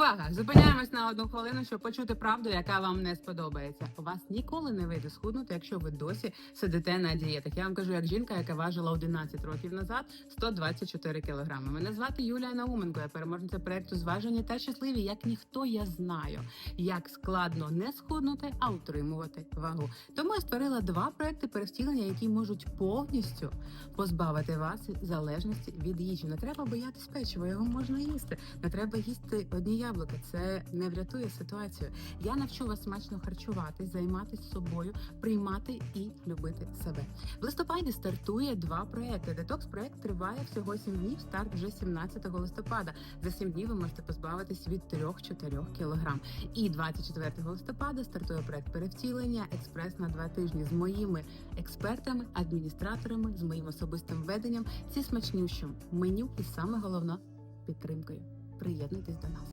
Увага! Зупиняємось на одну хвилину, щоб почути правду, яка вам не сподобається. У вас ніколи не вийде схуднути, якщо ви досі сидите на дієтах. Я вам кажу, як жінка, яка важила 11 років назад 124 кілограми. Мене звати Юлія Науменко. Я переможниця проекту зважені та щасливі. Як ніхто я знаю, як складно не схуднути, а утримувати вагу. Тому я створила два проекти перевтілення, які можуть повністю позбавити вас залежності від їжі. Не треба боятись печива, його можна їсти. Не треба їсти одні яблука. Це не врятує ситуацію. Я навчу вас смачно харчуватись, займатися собою, приймати і любити себе. В листопаді стартує два проекти. Детокс проект триває всього 7 днів. Старт вже 17 листопада. За 7 днів ви можете позбавитись від 3-4 кілограм. І 24 листопада стартує проект перевтілення експрес на два тижні з моїми експертами, адміністраторами, з моїм особистим веденням, зі смачнющим меню і саме головне підтримкою. Приєднуйтесь до нас.